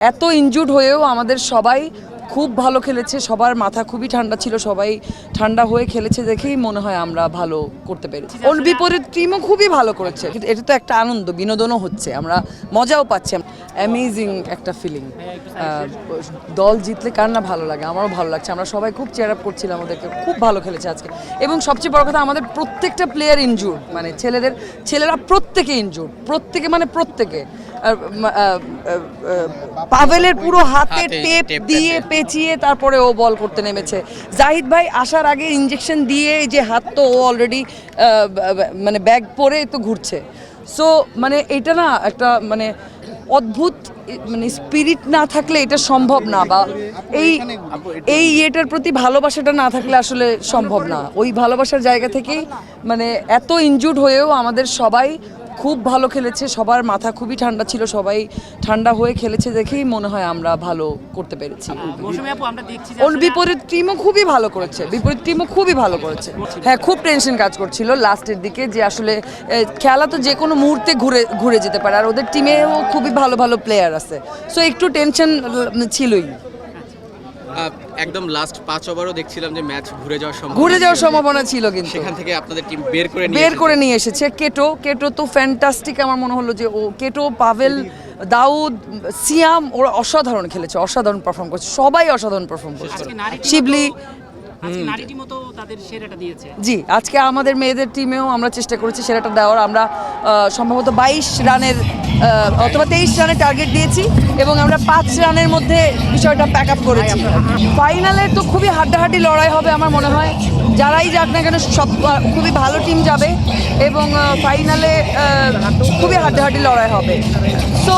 এত ইনজুর্ড হয়েও আমাদের সবাই খুব ভালো খেলেছে সবার মাথা খুবই ঠান্ডা ছিল সবাই ঠান্ডা হয়ে খেলেছে দেখেই মনে হয় আমরা ভালো করতে পেরেছি। ওর বিপরীত টিমও খুবই ভালো করেছে এটা তো একটা আনন্দ বিনোদনও হচ্ছে আমরা মজাও পাচ্ছি অ্যামেজিং একটা ফিলিং দল জিতলে কার না ভালো লাগে? আমারও ভালো লাগছে আমরা সবাই খুব চেয়ার আপ করছিলাম ওদেরকে খুব ভালো খেলেছে আজকে। এবং সবচেয়ে বড় কথা আমাদের প্রত্যেকটা প্লেয়ার ইনজুর মানে ছেলেদের ছেলেরা প্রত্যেকে ইনজুর প্রত্যেকে মানে প্রত্যেকে। পাভেলের পুরো হাতে টেপ দিয়ে পেঁচিয়ে তারপরে ও বল করতে নেমেছে। জাহিদ ভাই আসার আগে ইঞ্জেকশন দিয়ে যে হাত তো ও অলরেডি মানে ব্যাগ পরে তো ঘুরছে। সো মানে এটা না একটা মানে অদ্ভুত মানে স্পিরিট না থাকলে এটা সম্ভব না বা এই এই ইয়েটার প্রতি ভালোবাসাটা না থাকলে আসলে সম্ভব না। ওই ভালোবাসার জায়গা থেকেই মানে এত ইনজুর্ড হয়েও আমাদের সবাই খুব ভালো খেলেছে সবার মাথা খুবই ঠান্ডা ছিল সবাই ঠান্ডা হয়ে খেলেছে দেখেই মনে হয় আমরা ভালো করতে পেরেছি। মৌসুমী আপু আমরা দেখছি যে ওর বিপরীত টিমও খুবই ভালো করেছে বিপরীত টিমও খুবই ভালো করেছে। হ্যাঁ খুব টেনশন কাজ করছিল লাস্টের দিকে যে আসলে খেলা তো যে কোনো মুহূর্তে ঘুরে ঘুরে যেতে পারে আর ওদের টিমেও খুবই ভালো ভালো প্লেয়ার আছে। সো একটু টেনশন ছিলই। একদম লাস্ট পাঁচ ওভারও দেখছিলাম যে ম্যাচ ঘুরে যাওয়ার সম্ভাবনা ঘুরে যাওয়ার ছিল। সম্ভাবনা ছিল কিন্তু। সেখান থেকে আপনাদের টিম বের করে নিয়ে বের এসেছে। করে নিয়ে এসেছে। কেটো কেটো তো ফ্যান্টাস্টিক আমার মনে হলো যে ও কেটো পাভেল দাউদ সিয়াম ওরা অসাধারণ খেলেছে অসাধারণ পারফর্ম করছে। সবাই অসাধারণ পারফর্ম করছে। আজকে নারী শিবলি তো- আজকে নারী টিমও তো তাদের সেরাটা দিয়েছে। জি আজকে আমাদের মেয়েদের টিমেও আমরা চেষ্টা করেছি সেরাটা দেওয়ার। আমরা সম্ভবত বাইশ রানের অথবা তেইশ রানের টার্গেট দিয়েছি এবং আমরা পাঁচ রানের মধ্যে বিষয়টা প্যাক আপ করেছি। ফাইনালে তো খুবই হাড্ডাহাড্ডি লড়াই হবে আমার মনে হয়। যারাই যাক না কেন, সব খুবই ভালো টিম যাবে এবং ফাইনালে খুবই হাড্ডাহাড্ডি লড়াই হবে। সো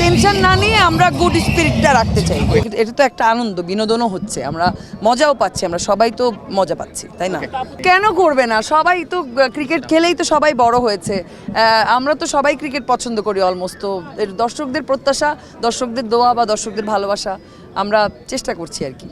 টেনশন না নিয়ে আমরা গুড স্পিরিটটা রাখতে চাই। এটা তো একটা আনন্দ, বিনোদনও হচ্ছে। আমরা মজাও পাচ্ছি, আমরা সবাই তো মজা পাচ্ছি, তাই না? কেন করবে না? সবাই তো ক্রিকেট খেলেই তো সবাই বড় হয়েছে। আমরা তো সবাই ক্রিকেট পছন্দ করি অলমোস্ট তো দর্শকদের প্রত্যাশা, দর্শকদের দোয়া বা দর্শকদের ভালোবাসা আমরা চেষ্টা করছি আর কি।